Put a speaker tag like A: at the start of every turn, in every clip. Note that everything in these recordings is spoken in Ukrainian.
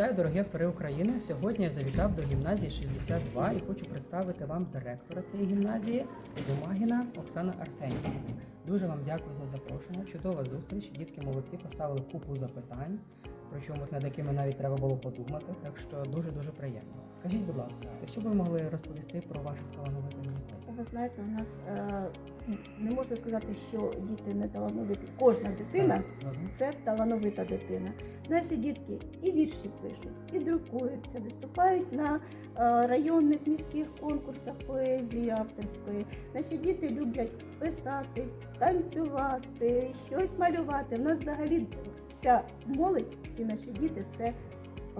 A: Вітаю, дорогі автори України. Сьогодні я завітав до гімназії 62 і хочу представити вам директора цієї гімназії Домагіна Оксана Арсенівна. Дуже вам дякую за запрошення. Чудова зустріч. Дітки молодці поставили купу запитань, причому над якими навіть треба було подумати. Так що дуже дуже приємно. Скажіть, будь ласка, що ви могли розповісти про ваших талановитих?
B: Ви знаєте, у нас е, не можна сказати, що діти не талановиті. Кожна дитина це талановита дитина. Наші дітки і вірші пишуть, і друкуються, виступають на е, районних міських конкурсах поезії авторської. Наші діти люблять писати, танцювати, щось малювати. У нас взагалі вся молодь, всі наші діти це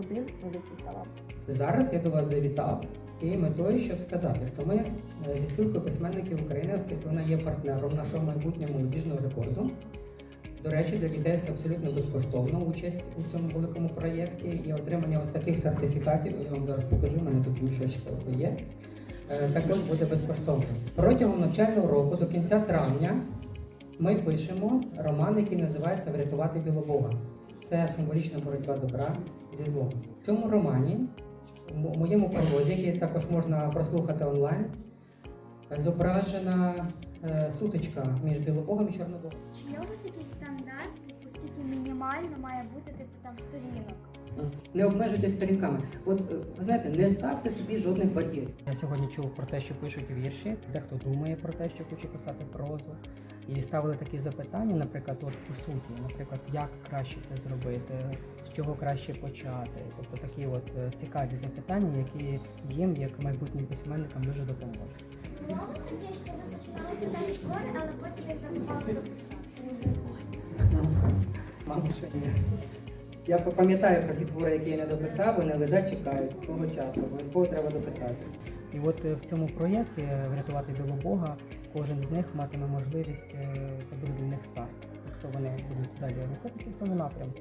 B: один великий талант.
A: Зараз я до вас завітав тією метою, щоб сказати, що ми е, зі спілкою письменників України, оскільки вона є партнером нашого майбутнього молодіжного рекорду. До речі, для це абсолютно безкоштовна участь у цьому великому проєкті і отримання ось таких сертифікатів. Я вам зараз покажу, у мене тут мішочок є. е, Також буде безкоштовно. Протягом навчального року до кінця травня ми пишемо роман, який називається Врятувати Білобога. Це символічна боротьба добра зі злом. В цьому романі, в моєму пролозі, який також можна прослухати онлайн, зображена сутичка між Білобогом і Чорнобогом.
C: Чи є у вас якийсь стандарт, скільки мінімально має бути типу там сторінок?
A: Не обмежуйтесь сторінками. От е, ви знаєте, не ставте собі жодних бар'єрів. Я сьогодні чув про те, що пишуть вірші. Дехто думає про те, що хоче писати прозу. І ставили такі запитання, наприклад, от по суті, наприклад, як краще це зробити, з чого краще почати. Тобто такі от е, цікаві запитання, які їм, як майбутнім письменникам, дуже допоможуть.
C: Я
A: пам'ятаю про ті твори, які я не дописав, вони лежать, чекають свого часу. Обов'язково треба дописати. І от е, в цьому проєкті е, врятувати Білобога, кожен з них матиме можливість е, це буде для них старт. Якщо вони будуть далі рухатися в цьому напрямку,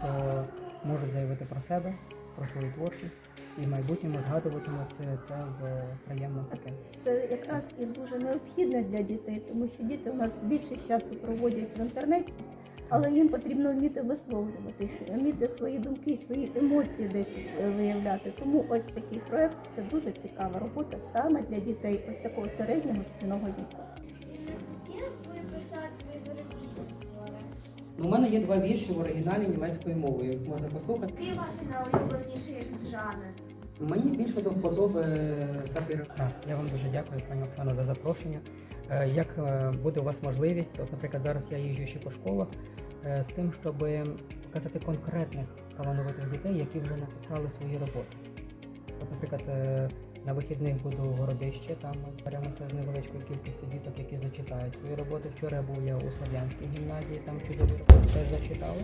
A: то можуть заявити про себе, про свою творчість і в майбутньому згадуватимуть це, це з приємним таким.
B: Це якраз і дуже необхідне для дітей, тому що діти у нас більше часу проводять в інтернеті, але їм потрібно вміти висловлюватися, вміти свої думки, свої емоції десь е, виявляти. Тому ось такий проект це дуже цікава робота саме для дітей ось такого середнього шкільного віку.
A: У мене є два вірші в оригіналі німецькою мовою. Їх можна послухати.
C: Який ваш найулюбленіший жанр?
A: Мені більше до вподоби сатира. Я вам дуже дякую, пані Оксано, за запрошення. Е, Як е, буде у вас можливість, от, наприклад, зараз я їжджу ще по школах е, з тим, щоб показати конкретних талановитих дітей, які вже написали свої роботи. От, наприклад, е, на вихідних буду в городище, там беремося з невеличкою кількістю діток, які зачитають свої роботи. Вчора був я у Слов'янській гімназії, там чудові роботи теж зачитали.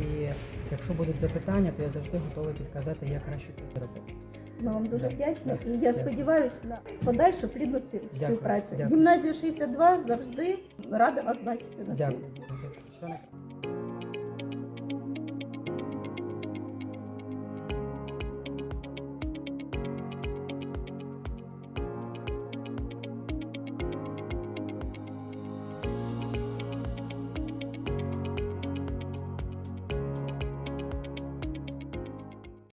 A: І якщо будуть запитання, то я завжди готовий підказати, як краще це зробити.
B: Ми вам дуже
A: Дякую.
B: вдячні і
A: Дякую.
B: я сподіваюся на подальшу плідну спів- співпрацю.
A: Дякую.
B: Гімназія 62 завжди рада вас бачити на
A: Дякую.
B: світі.
A: Все найкраще.